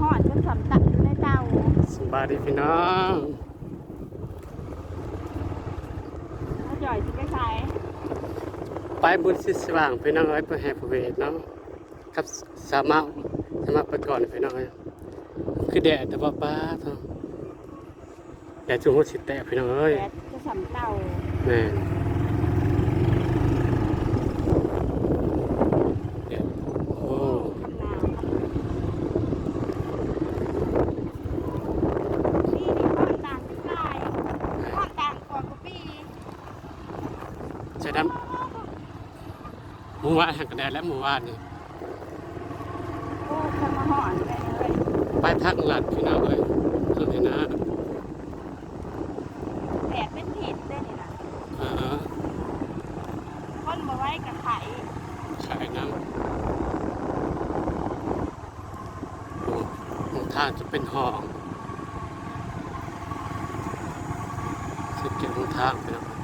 หอดจนสำตัดอยู่ในเตาสบายดีพี่น้องถ้าจ่อยสิไปใช้ไปบุญสิสว่างพี่น้องเอ้ยไปแห่พระเวทเนาะกับสามารถสามารถไปก่อนพี่น้องเอ้ยคือแดดแต่ว่าป้าเนาะแดดจุงหัวสิแตกพี่น้องเอ้ยแดดจะสำเตาแม่นแดดโอ้ คำนาวนี่นี่หอดต่างที่ลายหอดต่างกว่ากุปี ใช่ดำหมู่ ว่านหักกระแดดและหมู่ว่านนี่โอ้คันมาหอดเลยเลยไปทางหลัดพี่น้องเอ้ยทางไหนนะแดดเป็นเห็ดได้นี่นะเออคนมาไว้กับไข่ขายน้ำโอ้หงทางจะเป็นห้องสิเก็บหงทางพี่น้อง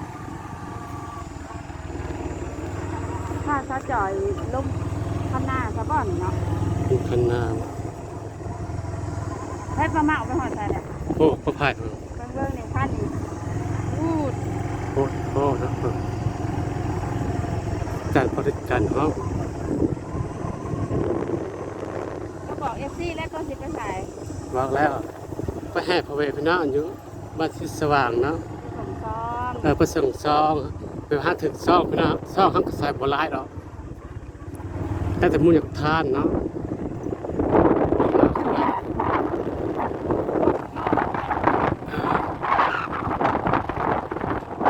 ถ้าซะจ่อยลมข้างหน้าซะก่อนเนาะดูคันนาให้ประมาเอาไปหอดใส่เนี่ยโอ้ประพายเบิ่งเบิ่งในพันนี่พูดโอ้โอ้นะจานบริการห้องก็บอกเอฟซีแล้วก็สิไปใส่วางแล้วไปแห่พระเวทพี่น้องอยู่บ้านที่สว่างเนาะสมซ้อมเออไปส่งซอง ไปหาถึงซองพี่น้องซองเขาก็ใส่บัวลายดอกแต่แต่มุ่งอยากทานเนาะ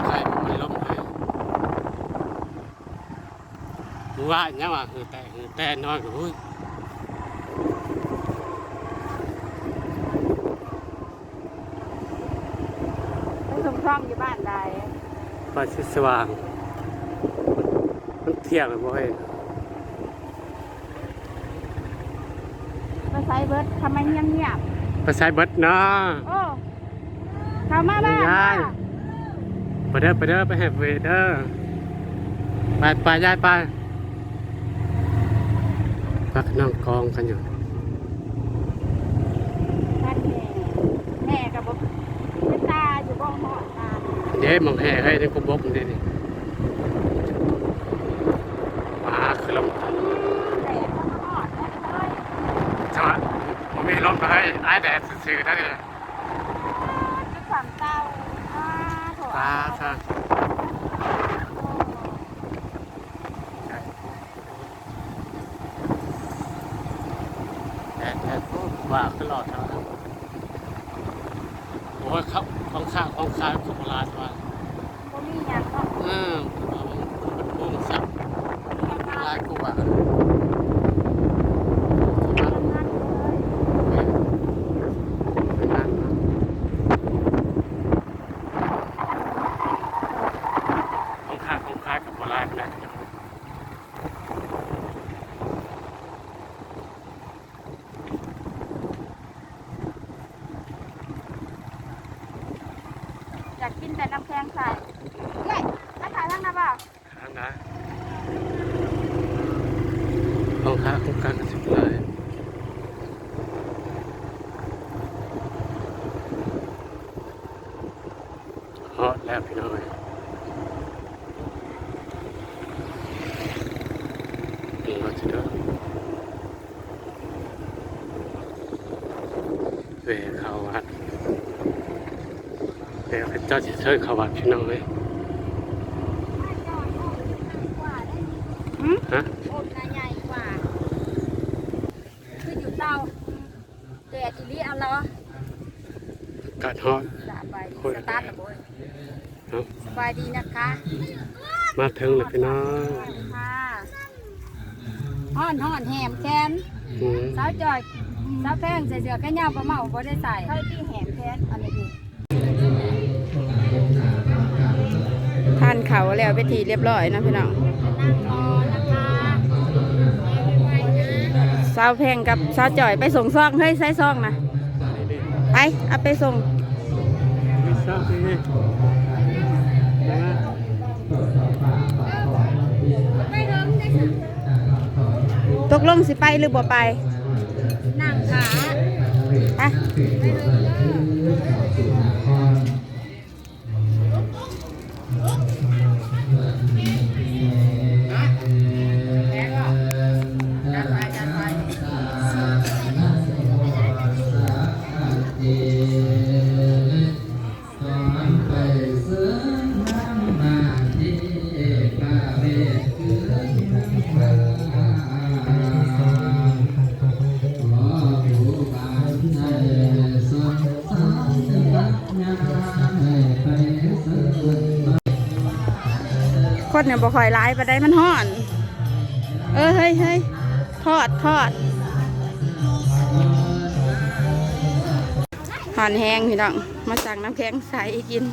ใครมันไม่ล้มึงว่าเงี้ยว่ะเออแต่เออแต่นอนกับอุ้ย ไปสมซ้อมอยู่บ้านใด ไฟสีสว่าง มันเที่ยงเลยบ่เฮ้ยไปใส่เบิร์ดทำไมเงียบเงียบไปใส่เบิดเนาะๆโอ้เข้ามาบ้านยายค่ะไปเด้อไปเด้อไปแฮปเวเด้อไปไปยายไปพักนั่งกองกันอยู่ ท่านแม่แม่กับบอกเป็นตาอยู่บ้องหอดตา เดี๋ยวมองแห่ให้ในกบกดีนี้มาคือลมแต่ก็มาหอดแล้วเลยใช่ไหมผมมีลมไปให้ไอ้แดดซื่อๆนั่นเลยจุดสามเต้าอ่าตาแดดแดดว่าขึ้นหลอดแล้วครับโอ้ยครับ ของข้างของข้างของโบราณว่าก็มีอย่างเนาะ อืมมันพุ่งสับลายกูอะ ทำงานเลย ของข้างของข้างกับโบราณนะ อยากกินแต่น้ำแข็งใส่เย้มาถ่ายทั้งนะบ่าวข้างนะของข้างของข้างกับสิบลายฮอตแล้วพี่น้อยนี่ก็จะเดินเวเข้าวัด เวพระเจ้าจะเชิญเข้าวัดพี่น้อยหืมฮะโอ้นาใหญ่กว่า คืออยู่เตาแต่ทีนี้เอาล้อกัดฮอตสบายดีคุยสกันตาร์ทนะโบยเนาะสบายดีนะคะ มาถึงแล้วพี่น้องสวัสดีค่ะห่อนห่อนแหมแคนอืมสาวจอยสาวแพงใส่เสื้อแค่ยาวประเมาบ่ได้ใส่เขาที่แหมแคนอันนี้ดีทาน เขาแล้วไปทีเรียบร้อยนะพี่น้องสาวแพงกับสาวจอยไปส่งซองเฮ้ยใส่ซองนะไปเอาไปส่งตกลงสิไปหรือบ่ไปนั่งขา คนเนี่ยบ่ค่อยร้ายไปได้มันห่อน เออเฮ้ยเฮ้ยทอดทอดห่อนแห้งพี่น้อง มาสั่งน้ำแข็งใสกิน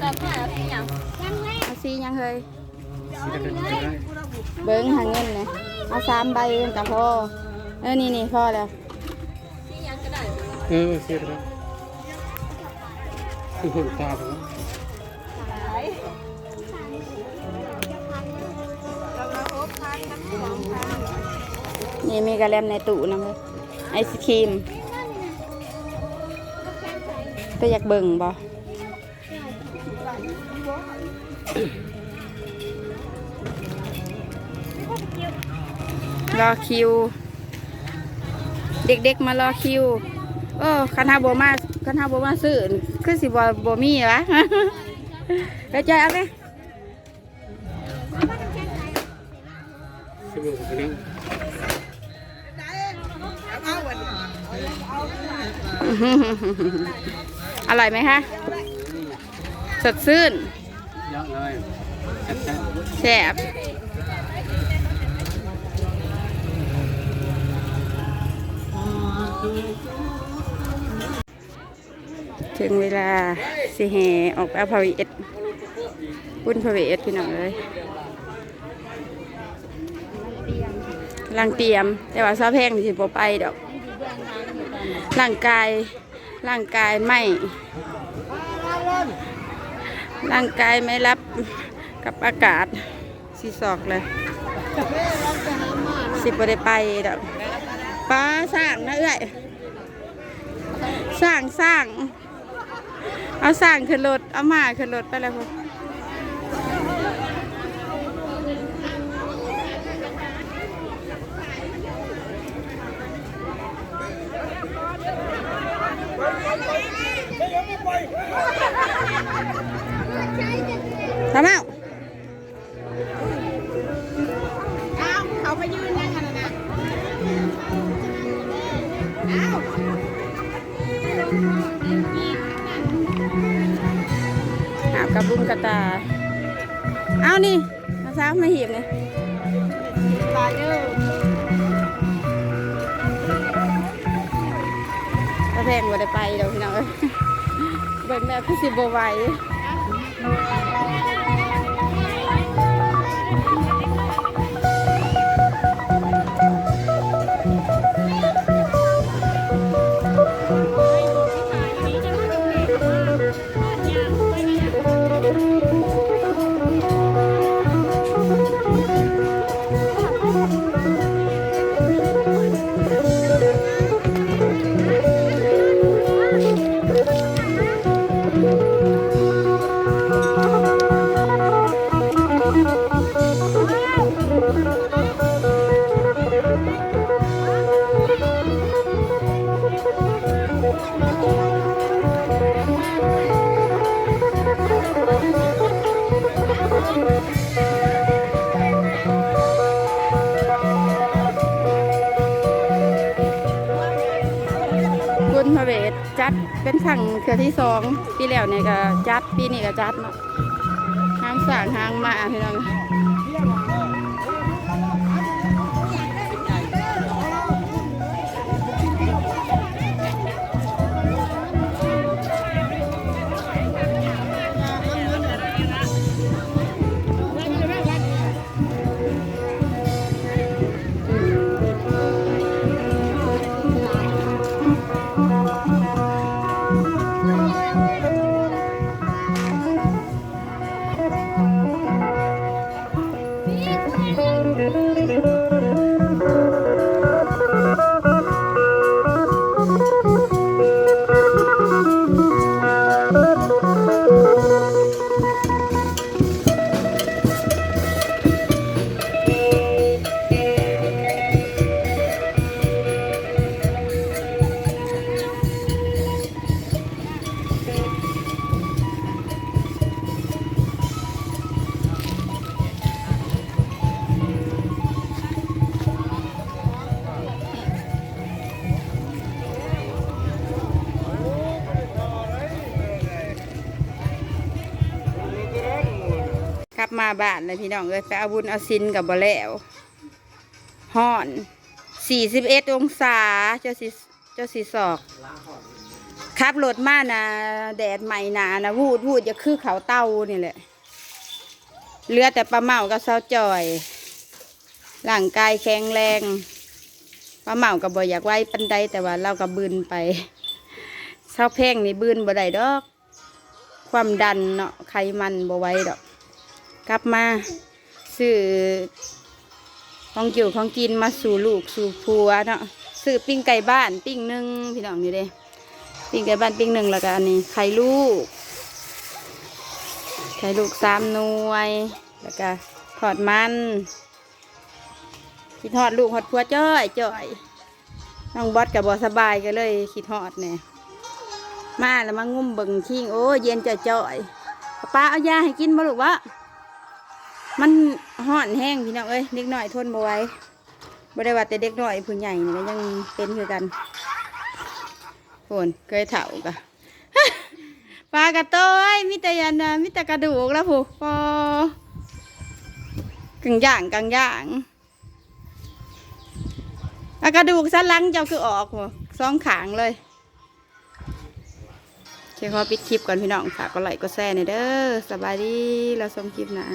เราก็หาเป็นอย่างยังไง เอาซียังเฮ้ย สิได้ได้ได้ เบิ้งหาเงินเนี่ยเอา สามใบกับพ่อเออนี่นี่พ่อแล้วเออเสียไปแล้วคือหุ่นตาผมนี่มีกระเลมในตู้นะเฮ้ยไอศครีมตัวอยากเบิ่งบ่ รอคิว เด็กๆมารอคิวเออคันหาโบมาคันหาโบมาซื้อคือสิบ่บ่มีวะไปใจอยเอาไหมสิบโมงถึงนี้อร่อยไหมคะสดชื่นเยอะเลยแซ่บ ถึงเวลาสิแหออกเอาพาวิเอ็ดบุญพาวิเอ็ดพี่น้องเลยกำลังเตรียม แต่ว่าซาแพงที่สิบไปดอกร่างกายร่างกายไม่ร่างกายไม่รับกับอากาศสีสอกเลยสิบได้ไปดอกป้าสร้างนะเอ้ยสร้างสร้าง เอาสร้างขึ้นรถ เอามาขึ้นรถไปแล้วพอทำเอาเขาไปยืน กระตา เอานี่มาซ้ำมาหีบนี่ลายเยอกระแพงบ่ได้ไปเดี๋ยวพี่น้องเบิ่งแล้วคือสิบ่ไหว จัดเป็นขั้งเทือที่สองปีแล้วเนี่ยก็จัดปีนี้ก็จัดเนาะห้างสร้างห้างมาพี่น้อง ลับมาบ้านเลยพี่น้องเอ้ยไปเอาบุญเอาซินกับบ่แล้วห่อนสี่สิบเอ็ดองศาเจ้าสิเจ้าสิศอกขับรถมานะแดดใหม่นานะวูดวูดจะคือเขาเต้านี่แหละเหลือแต่ปลาเมากับเสาจอยร่างกายแข็งแรงปลาเมากับบ่อยากไว้ปันใดแต่ว่าเราก็บืนไปเสาแพงนี่บืนบ่ได้ดอก ความดันเนาะไขมันบ่ไว้ดอก กลับมาซื้อของอยู่ของกินมาสู่ลูกสู่ผัวเนาะซื้อปิ้งไก่บ้านปิ้งหนึ่งพี่น้องนี่เด้ปิ้งไก่บ้านปิ้งหนึ่งแล้วก็อันนี้ไข่ลูกไข่ลูกสามหน่วย แล้วก็ทอดมันคิดทอดลูกทอดผัวจ้อยจ้อยน้องบอสกับบอสบายก็เลยคิดทอดเนี่ยมาแล้วมางุ่มเบิ่งคิงโอ้เย็นจ่อยจ้อยป้าเอายาให้กินบ่ลูกวะ มันห่อนแห้งพี่น้องเอ้ยเด็กหน่อยทนบ่ไหว้บ่ได้ว่าแต่เด็กหน่อยผู้ใหญ่นี่ก็ยังเป็นคือกันโอนเคยเถ่ากะปลากระโต้ยมีแต่ยันมีแต่กระดูกแล้วผู้ปอกึ่งย่างกึ่งย่างกระดูกสันหลังเจ้าคือออกบ่สองขางเลยเคขอปิดคลิปก่อนพี่น้องฝากกดไลค์กดแชร์หน่อยเด้อสบายดีเราชมคลิปนะ